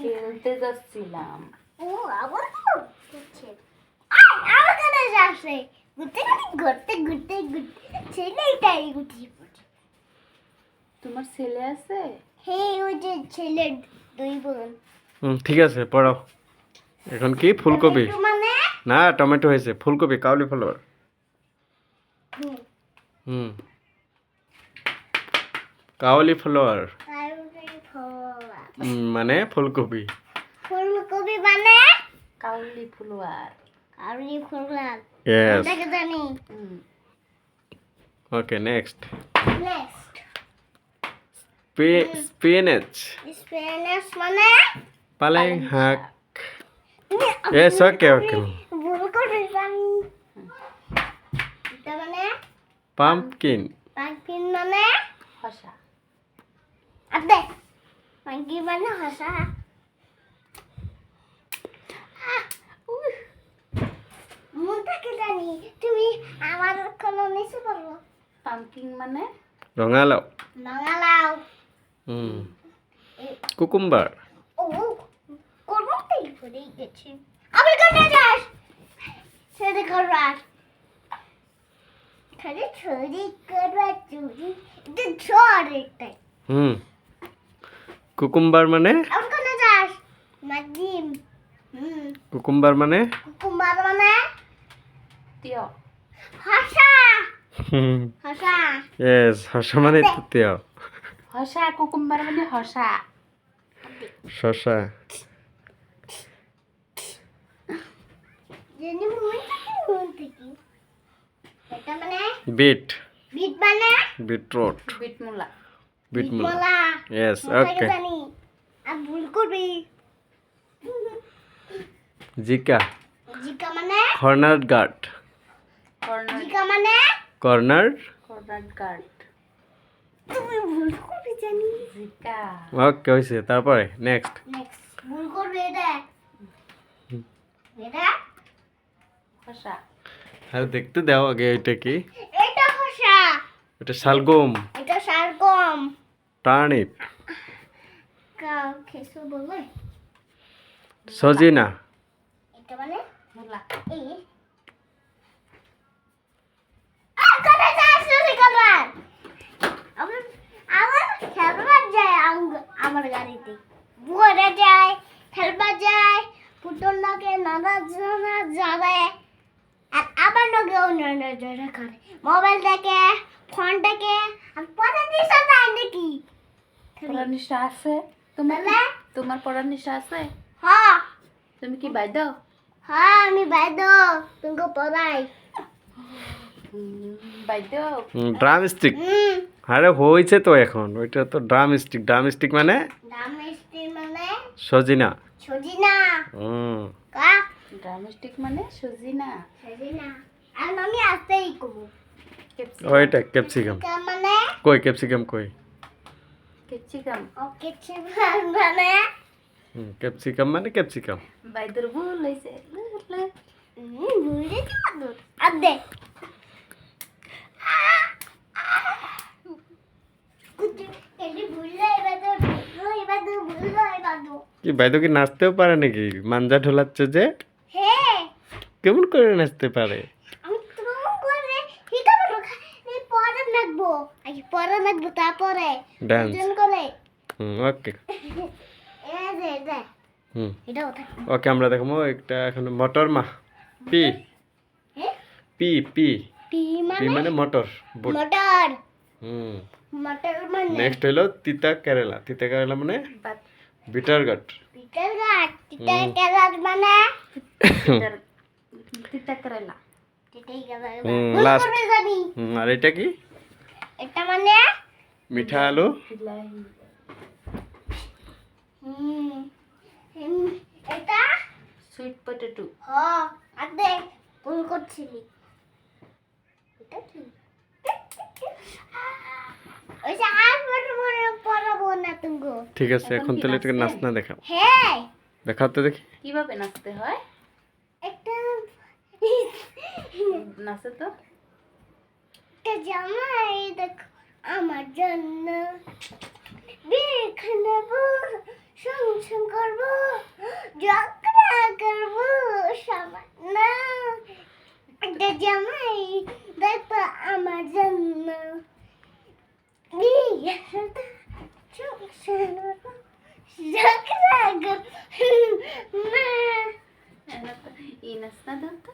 খেলতে যাচ্ছিলাম ও আবার আয় আমার কাছে আসে ঘুরতে ঘুরতে ঘুরতে ঘুরতে ছেলেটাই তোমার ছেলে আছে হে ওই যে ছেলে দুই বোন হুম ঠিক আছে পড়াও। এখন কি? ফুলকপি? মানে? না টমেটো হয়েছে। ফুলকপি কাউলি ফ্লাওয়ার হুম, হুম। কাউলি ফ্লাওয়ার মানে ফুলকপি। ফুলকপি মানে? কাউলি ফুলওয়ার। কাউরি ফুল ইয়েস দেখে জানি? হুম okay next next spinach. Spanish মানে? পালং শাক। ইয়েস ওকে ওকে ভুল করে জানি। এটা মানে? পাম্পকিন। পাঙ্কিন মানে? হসা আদে পাঙ্কি মানে হাসা মন থেকে জানি তুমি আমার কোনো নিচে পারব পাম্পকিন মানে রঙালাও বাঙালাও হুম কুকুম্বার ও করতেই পড়ে গেছি আমি কোথায় যাস সেটা করবার খালি ছড়ি করবার চুরি এটা ঝড় একটাই হুম কুকুম্বার মানে? কুকুম্বার মানে? কুকুম্বার মানে? তিয়। হাসা। হুম হাসা। ইয়েস হসা মানে তো তেও হসা কুকুম্বার মানে হসা। মন মন মানে? বিট। বিট মানে? বিটরুট। বিট মলা ইয়েস মন ওকে ভুল করবি। জিকা। জিকা মানে? Corner gourd. জিকা মানে? Corner corner guard. তুমি ভুল করবি জানি। জিকা। ওকে হয়েছে তারপরে নেক্সট নেক্সট ভুল করবি এটা এটা হসা আর দেখতে দাও আগে এটা কি? এটা খসা। এটা শালগম। এটা সারকম টার্নিপ বলে। সজিনা। মানে? আমার গাড়িতে। বুয়ারা যায় খেলবার যায় পুতুল নাকে নানা জানা যাবে নাকি অন্য করে মোবাইল দেখে ফোন আর পরে দিশা যায় নাকি? পড়ার নিশা আছে? তোমার তোমার পড়ার নিশা আছে? হ্যাঁ। তুমি কি বাইদ হ্যাঁ আমি বাইদ তোমাকে পড়াই। বাইদ ড্রাম স্টিক আরে হয়েছে তো এখন। ওইটা তো ড্রাম স্টিক ড্রাম স্টিক মানে? মানে সজিনা। সজিনা। হুম। মানে সজিনা। সজিনা। আর আমি আসতেই করব। ওইটা ক্যাপসিকাম মানে? কই ক্যাপসিকাম কই? ক্যাপসিকাম ওকে চিপার মানে? হুম ক্যাপসিকাম মানে ক্যাপসিকাম বাইদুর ভুল হুম আর দে। তো কি বাইদ কি নাচতেও পারে নাকি? মাঞ্জা ঢোলাচ্ছে যে? কেমন করে নাচতে পারে আমি তো করে শিখাবো তো এই পরে আগে পরে নাচবো তারপরে ডান্স করে হুম ওকে। ওকে আমরা দেখব একটা এখন মটর মা। পি। P P. পি মানে? মানে মটর মটর। হুম। মটর মানে? নেক্সট হলো তিতা কেরালা। তিতা কেরালা মানে? বাত বিটার গাট পিটার গাছ পিটার গাছ মানে তিতা করেলা। হুম আর এটা কি? এটা মানে? মিঠা আলু? এটা? সুইট পটেটো হ আর দে ভুল করছিলি। এটা কি? ওই যে আর বড় বড় না তুমি ঠিক আছে এখন তাহলে এটাকে নাচ নাচছে? না দেখাও। হ্যাঁ। দেখাও তো দেখি। কীভাবে নাচতে হয়? একটা নাচে তো। একটা জামাই দেখো আমার জন্য বিয়ে খানাবো সংসার করব ঝগড়া করব সবাই না একটা জামাই দেখব আমার জন্য ঝগড়া করব না এই নাচটা দাও তো